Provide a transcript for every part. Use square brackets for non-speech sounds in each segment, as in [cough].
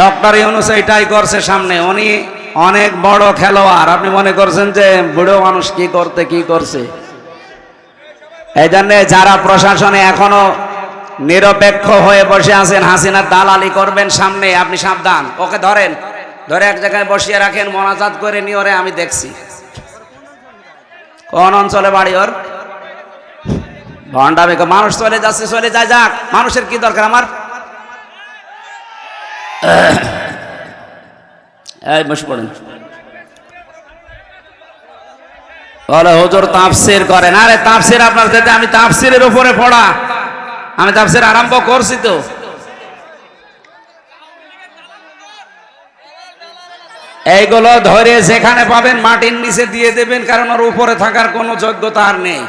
Doctor Yunus এটাই করছে সামনে। উনি অনেক বড় খেলোয়াড়। আপনি মনে করছেন যে বুড়ো মানুষ কি করতে, কি করছে? এই জন্য যারা প্রশাসনে এখনও নিরপেক্ষ হয়ে বসে আছেন হাসিনার দালালি করবেন সামনে, আপনি সাবধান। ওকে ধরেন, ধরে এক জায়গায় বসিয়ে রাখেন, মনাজাত করে নিয়ে ওরে আমি দেখছি। কোন অঞ্চলে বাড়ি ওর? ভণ্ডামে মানুষ চলে যাচ্ছে, চলে যায়, যাক। মানুষের কি দরকার আমার? [coughs] আমি তাফসিরের উপরে পড়া। আমি তাফসির আরম্ভ করছি তো। এইগুলো ধরে যেখানে পাবেন, মাটির নিচে দিয়ে দেবেন, কারণ ওর উপরে থাকার কোনো যোগ্যতা আর নেই।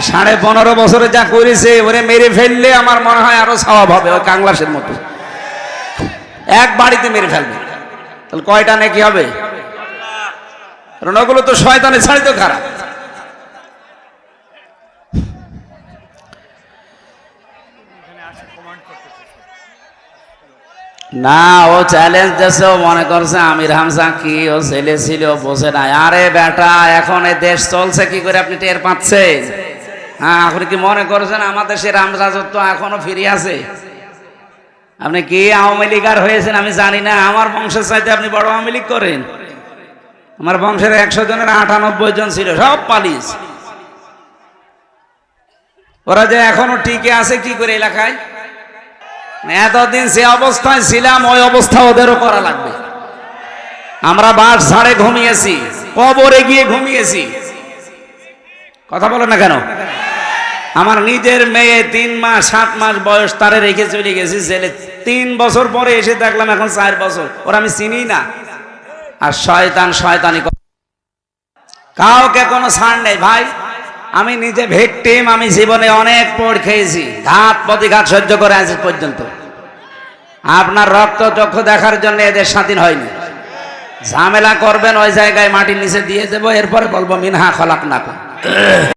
সাড়ে পনেরো বছরে যা করেছে, ওরে মেরে ফেললে আমার মনে হয় আরও স্বভাব হবে, ওই কাংলাসের মতো। এক বাড়িতে মেরে ফেলবে। তাহলে কয়টা নাকি হবে? কারণ ওগুলো তো শয়তানের ছাড়ি তো খারাপ। না, ও চ্যালেঞ্জ দেশে ও মনে করছে আমির হামজা কি, ও ছেলে ছিল বসে নাই। আরে বেটা, এখন এই দেশ চলছে, কি করে আপনি টের পাচ্ছেন? হ্যাঁ আপনি কি মনে করছেন? আমাদের সে রামরাজত্ব এখনও ফিরে আছে। আপনি কি আওয়ামী লীগার হয়েছেন আমি জানি না, আমার বংশের চাইতে আপনি বড় আওয়ামী লীগ করেন। আমার বংশের একশো জনের আটানব্বই জন ছিল, সব পালিস ওরা যে এখনও টিকে আছে কি করে এলাকায়? এতদিন সে অবস্থায় ছিলাম, ওই অবস্থা ওদেরও করা লাগবে। আমরা বাস ঝাড়ে ঘুমিয়েছি, কবরে গিয়ে ঘুমিয়েছি। কথা বলো না কেন? আমার নিজের মেয়ে তিন মাস, সাত মাস বয়স, তারে রেখে চলে গেছি জেলে। তিন বছর পরে এসে দেখলাম এখন চার বছর। ওরা আমি চিনি না। আর শয়তান শয়তানি। কাউকে কোনো ছাড় নেই, ভাই। আমি নিজে ভেকটিম আমি জীবনে অনেক পড় খেয়েছি। ঘাত প্রতিঘাত সহ্য করে আজ পর্যন্ত। আপনার রক্ত চক্ষু দেখার জন্য এদের স্বাধীন হয়নি। ঝামেলা করবেন ওই জায়গায় মাটির নিচে দিয়ে দেবো, এরপরে বলব, মিনহা খলাক না